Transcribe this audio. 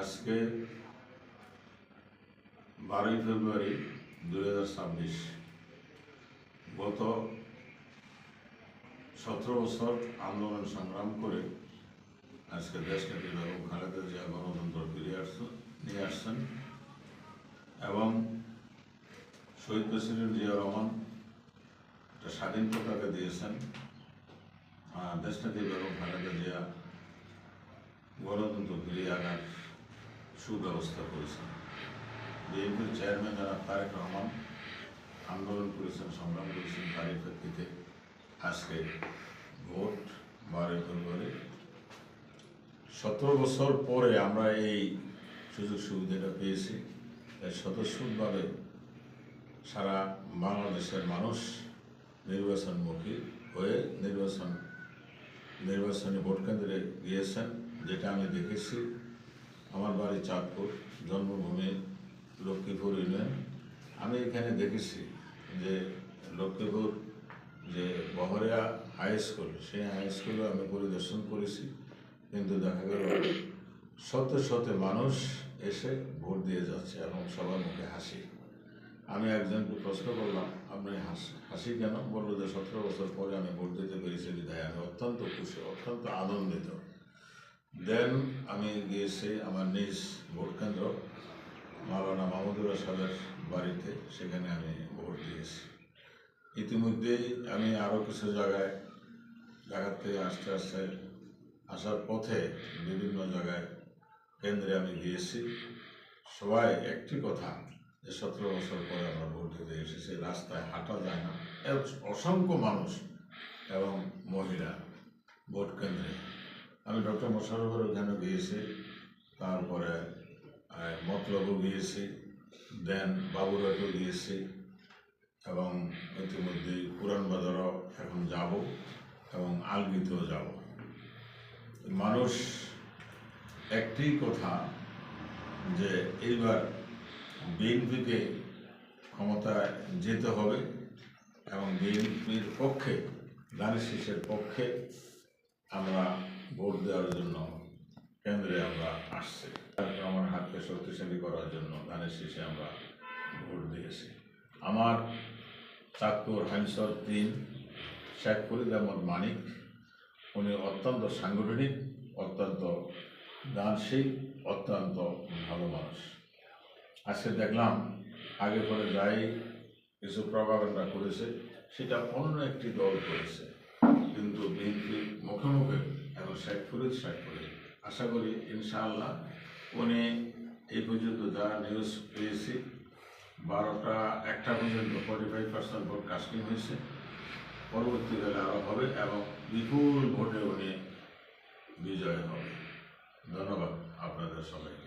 আজকে বারোই ফেব্রুয়ারি দুই হাজার ছাব্বিশ। গত সতেরো বছর আন্দোলন সংগ্রাম করে আজকে দেশটাকে বেগম খালেদা জিয়া গণতন্ত্র ফিরিয়ে আসছেন নিয়ে আসছেন। এবং শহীদ প্রেসিডেন্ট জিয়া রহমান একটা স্বাধীন পতাকা দিয়েছেন দেশটাকে বেগম খালেদা জিয়া গণতন্ত্র ফিরিয়ে আনার সুব্যবস্থা করেছেন। বিএনপির চেয়ারম্যান জনাব তারেক রহমান আন্দোলন করেছেন, সংগ্রাম করেছেন তারই প্রেক্ষিতে আজকে ভোট বারোই ফেব্রুয়ারি। সতেরো বছর পরে আমরা এই সুযোগ সুবিধাটা পেয়েছি। তাই স্বতঃস্ফূর্তভাবে সারা বাংলাদেশের মানুষ নির্বাচনমুখী হয়ে নির্বাচন নির্বাচনী ভোট কেন্দ্রে গিয়েছেন, যেটা আমি দেখেছি। আমার বাড়ি চাঁদপুর, জন্মভূমি লক্ষ্মীপুর ইউনিয়ন। আমি এখানে দেখেছি যে লক্ষ্মীপুর যে বহরিয়া হাই স্কুল সেই হাই স্কুলে আমি পরিদর্শন করেছি। কিন্তু দেখা গেল শত শত মানুষ এসে ভোট দিয়ে যাচ্ছে এবং সবার মুখে হাসি। আমি একজনকে প্রশ্ন করলাম, আপনি হাসি হাসি কেন? বলল যে, সতেরো বছর পরে আমি ভোট দিতে পেরেছি বিধায়। আমি অত্যন্ত খুশি, অত্যন্ত আনন্দিত। দেন আমি গিয়েছি আমার নিজ ভোট কেন্দ্র, মাওলানা মাহমুদুর সাহেবের বাড়িতে, সেখানে আমি ভোট দিয়েছি। ইতিমধ্যেই আমি আরও কিছু জায়গায় জায়গার থেকে আস্তে আস্তে, আসার পথে বিভিন্ন জায়গায় কেন্দ্রে আমি গিয়েছি। সবাই একটি কথা, যে সতেরো বছর পরে আমরা ভোট দিতে এসেছি, রাস্তায় হাঁটা যায় না। অসংখ্য মানুষ এবং মহিলা ভোট কেন্দ্রে আমি ডক্টর মোশারফের ওখানে গিয়েছি তারপরে মতলবও গিয়েছি দেন বাবুরাটও গিয়েছি এবং ইতিমধ্যেই পুরান বাজারও এখন যাব, এবং আলগিতেও যাব। মানুষ, একটি কথা যে এইবার বিএনপিকে ক্ষমতায় যেতে হবে, এবং বিএনপির পক্ষে দানের শীষের পক্ষে আমরা ভোট দেওয়ার জন্য কেন্দ্রে আমরা আসছি। আমার হাতকে শক্তিশালী করার জন্য ধানের শীষে আমরা ভোট দিয়েছি। আমার চাঁদপুর হাইমসর তিন শেখ ফরিদ আহমদ মানিক, উনি অত্যন্ত সাংগঠনিক, অত্যন্ত দানশীল, অত্যন্ত ভালো মানুষ। আজকে দেখলাম, আগে পরে যাই কিছু প্রভাবনা করেছে, সেটা অন্য একটি দল করেছে। কিন্তু বিএনপি মুখে মুখে শেখ ফরিদ শেখ ফরিদ আশা করি ইনশাআল্লাহ উনি এই পর্যন্ত যা নিউজ পেয়েছি, বারোটা, একটা পর্যন্ত forty five percent vote casting হয়েছে। পরবর্তীকালে আরও হবে এবং বিপুল ভোটে উনি বিজয় হবে। ধন্যবাদ আপনাদের সবাইকে।